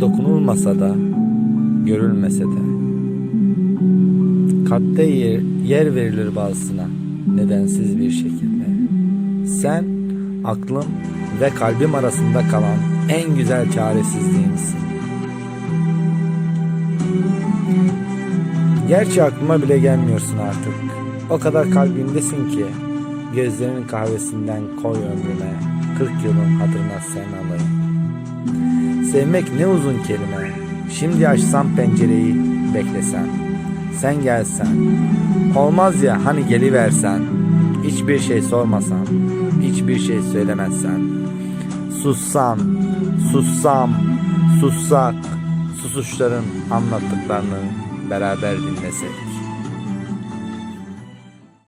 Dokunulmasa da, görülmese de. Kalpte yer, yer verilir bazısına nedensiz bir şekilde. Sen aklım ve kalbim arasında kalan en güzel çaresizliğimsin. Gerçi aklıma bile gelmiyorsun artık. O kadar kalbimdesin ki gözlerinin kahvesinden koy ömrüme 40 yılın hatırına sen alayım. Sevmek ne uzun kelime. Şimdi açsam pencereyi beklesen. Sen gelsen. Olmaz ya hani geliversen. Hiçbir şey sormasan. Hiçbir şey söylemezsen. Sussam, sussam, sussak. Susuşların anlattıklarını beraber dinlesek.